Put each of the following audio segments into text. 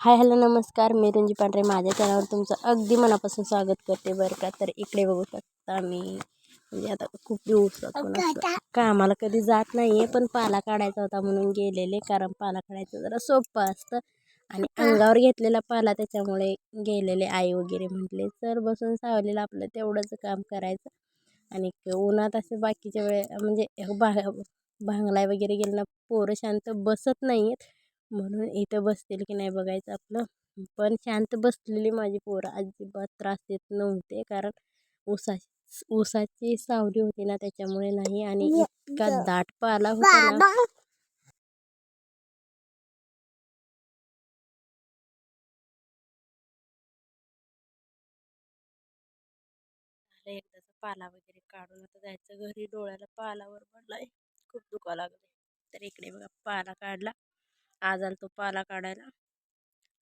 Hi hello नमस्कार. मी रंजी पांढरे. माझ्या चॅनलवर तुमचं अगदी मनापासून स्वागत करते. बरं का? तर इकडे बघू शकता मी. म्हणजे आता खूप दिवसातून असं कामाला कधी जात नाही आहे पण पाला काढायचा होता म्हणून गेलेले. कारण पाला काढायचं जरा सोपं असतं. आणि अंगावर घेतलेला पाला त्याच्यामुळे गेलेले आई वगैरे म्हटले तर बसून सावलेलं आपलं तेवढंच काम करायचं. आणि उन्हात असे बाकीच्या वेळे म्हणजे भांगलाय वगैरे गेलं ना पोरं शांत बसत नाही आहेत म्हणून इथं बसतील की नाही बघायचं आपलं. पण शांत बसलेली माझी पोरं अजिबात त्रास देत नव्हते. कारण ऊसा ऊसाची सावली होती ना त्याच्यामुळे नाही. आणि इतका दाट पाला होता ना. एकदाचा पाला वगैरे काढून. आता जायचं घरी. डोळ्याला पालावर पडलाय. खूप दुखा लागले तर इकडे बघा पाला काढला. आज आला तो पाला काढायला.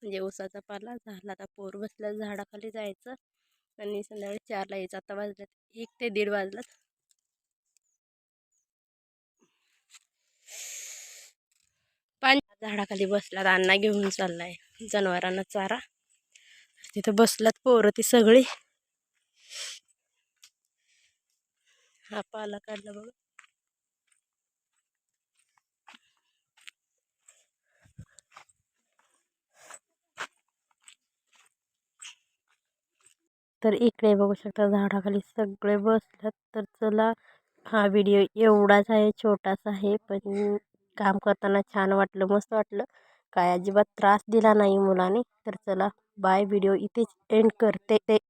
म्हणजे ऊसाचा पाला झाला आता पोर बसल्या झाडाखाली जायचं आणि संध्याकाळी चारला यायचं. आता वाजल्यात एक ते दीड वाजलात. पण झाडाखाली बसलात अण्णा घेऊन चाललाय. जनावरांना चारा. तिथं बसलात पोरं ती सगळी. हा पाला काढला बघा. तर इकडे बघू शकता झाडाखाली सगळे बसल्यात तर चला हा व्हिडिओ एवढाच आहे छोटासा आहे पण काम करताना छान वाटलं मस्त वाटलं. काय अजिबात त्रास दिला नाही मुलाने. तर चला बाय व्हिडिओ इथेच एंड करते. ते